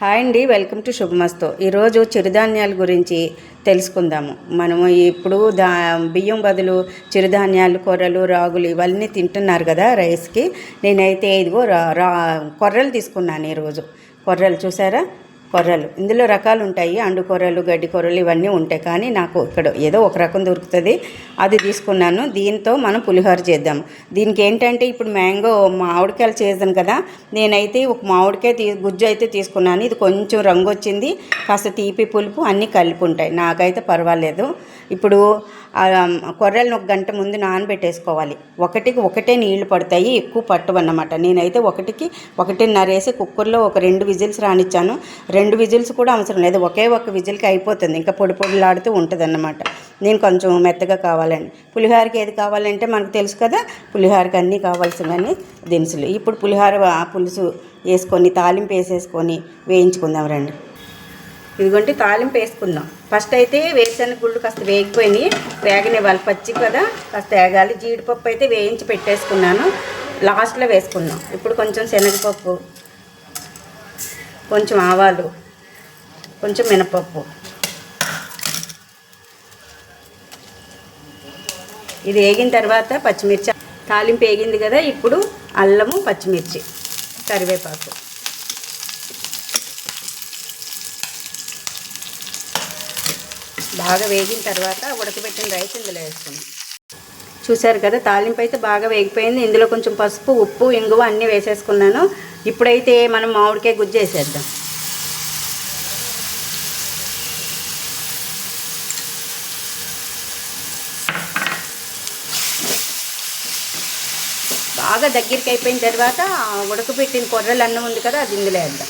Hi అండి welcome to శుభమస్తో. ఈరోజు చిరుధాన్యాల గురించి తెలుసుకుందాము. మనము ఇప్పుడు దా బియ్యం బదులు చిరుధాన్యాలు కొర్రలు రాగులు ఇవన్నీ తింటున్నారు కదా రైస్కి. నేనైతే ఇదిగో రా కొర్రలు తీసుకున్నాను ఈరోజు. కొర్రలు చూసారా? కొర్రలు. ఇందులో రకాలు ఉంటాయి. అండు కొర్రలు గడ్డి కొర్రలు ఇవన్నీ ఉంటాయి. కానీ నాకు ఇక్కడ ఏదో ఒక రకం దొరుకుతుంది. అది తీసుకున్నాను. దీంతో మనం పులిహోర చేద్దాం. దీనికి ఏంటంటే ఇప్పుడు మ్యాంగో మామిడికాయలు చేద్దాం కదా. నేనైతే ఒక మామిడికాయ తీ గుజ్జు అయితే తీసుకున్నాను. ఇది కొంచెం రంగు వచ్చింది. కాస్త తీపి పులుపు అన్నీ కలిపి ఉంటాయి. నాకైతే పర్వాలేదు. ఇప్పుడు కొర్రలను ఒక గంట ముందు నానబెట్టేసుకోవాలి. ఒకటికి ఒకటే నీళ్ళు పడతాయి. ఎక్కువ పట్టవన్నమాట. నేనైతే ఒకటికి ఒకటిన్నర వేసి కుక్కర్లో ఒక రెండు విజిల్స్ రానిచ్చాను. రెండు విజిల్స్ కూడా అవసరం లేదు. ఒకే ఒక విజిల్కి అయిపోతుంది. ఇంకా పొడి పొడిలాడుతూ ఉంటుంది అన్నమాట నేను కొంచెం మెత్తగా కావాలని పులిహోరకి ఏది కావాలంటే మనకు తెలుసు కదా పులిహోరకి అన్నీ కావాల్సినవన్నీ దినుసులు. ఇప్పుడు పులిహోర ఆ పులుసు వేసుకొని తాలింపు వేసేసుకొని వేయించుకుందాం రండి. ఇదిగోండి తాలింపు వేసుకుందాం. ఫస్ట్ అయితే వేరుశనగ గుళ్ళు కాస్త వేగిపోయినాయి. వేగనివ్వాలి. పచ్చి కదా కాస్త వేగాలి. జీడిపప్పు అయితే వేయించి పెట్టేసుకున్నాను. లాస్ట్లో వేసుకుందాం. ఇప్పుడు కొంచెం శనగపప్పు కొంచెం ఆవాలు కొంచెం మినపప్పు. ఇది వేగిన తర్వాత పచ్చిమిర్చి తాలింపు వేగింది కదా ఇప్పుడు అల్లము పచ్చిమిర్చి కరివేపాకు. బాగా వేగిన తర్వాత ఉడకబెట్టిన రైస్ ఇందులో వేసుకున్నాం చూశారు కదా తాలింపు అయితే బాగా వేగిపోయింది. ఇందులో కొంచెం పసుపు ఉప్పు ఇంగువ అన్నీ వేసేసుకున్నాను. ఇప్పుడైతే మనం మామిడికాయ గుజ్జు వేసేద్దాం. బాగా దగ్గరికి అయిపోయిన తర్వాత ఉడకబెట్టిన కొర్రలు అన్నం ఉంది కదా అది ఇందులో వేద్దాం.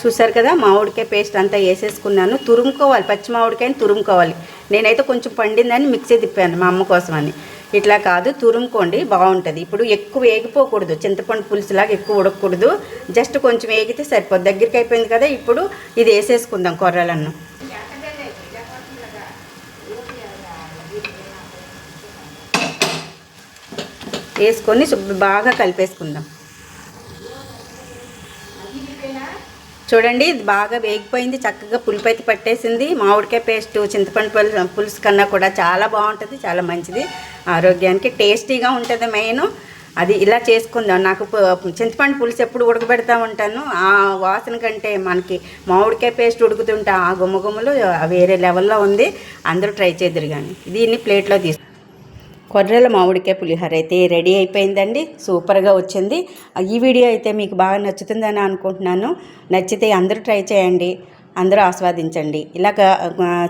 చూసారు కదా మామిడికాయ పేస్ట్ అంతా వేసేసుకున్నాను. తురుముకోవాలి పచ్చి మామిడికాయని తురుముకోవాలి. నేనైతే కొంచెం పండిందని మిక్సీ తిప్పాను మా అమ్మ కోసమని. ఇట్లా కాదు తురుముకోండి బాగుంటుంది. ఇప్పుడు ఎక్కువ వేగిపోకూడదు. చింతపండు పులుసులాగా ఎక్కువ ఉడకకూడదు జస్ట్ కొంచెం వేగితే సరిపోదు. దగ్గరికి అయిపోయింది కదా ఇప్పుడు ఇది వేసేసుకుందాం కొర్రలన్నం. వేసుకొని బాగా కలిపేసుకుందాం. చూడండి ఇది బాగా వేగిపోయింది చక్కగా పులుపు అయితే పట్టేసింది. మామిడికాయ పేస్ట్ చింతపండు పులుసు పులుసు కన్నా కూడా చాలా బాగుంటుంది చాలా మంచిది. ఆరోగ్యానికి టేస్టీగా ఉంటుంది మెయిన్. అది ఇలా చేసుకుందాం. నాకు చింతపండు పులుసు ఎప్పుడు ఉడకబెడతా ఉంటాను. ఆ వాసన కంటే మనకి మామిడికాయ పేస్ట్ ఉడుకుతుంటే ఆ గుమ్మగుమ్మలు వేరే లెవెల్లో ఉంది. అందరూ ట్రై చేద్దరు కానీ దీన్ని ప్లేట్లో తీసుకు కొర్రెల మామిడికాయ పులిహోర అయితే రెడీ అయిపోయిందండి. సూపర్గా వచ్చింది. ఈ వీడియో అయితే మీకు బాగా నచ్చుతుందని అనుకుంటున్నాను. నచ్చితే అందరూ ట్రై చేయండి. అందరూ ఆస్వాదించండి. ఇలాగ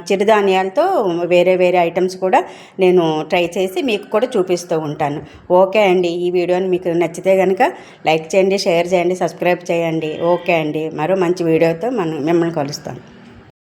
చిరుధాన్యాలతో వేరే వేరే ఐటమ్స్ కూడా నేను ట్రై చేసి మీకు కూడా చూపిస్తూ ఉంటాను. ఓకే అండి. ఈ వీడియోని మీకు నచ్చితే కనుక లైక్ చేయండి షేర్ చేయండి సబ్స్క్రైబ్ చేయండి. ఓకే అండి. మరో మంచి వీడియోతో మనం మిమ్మల్ని కలుస్తాను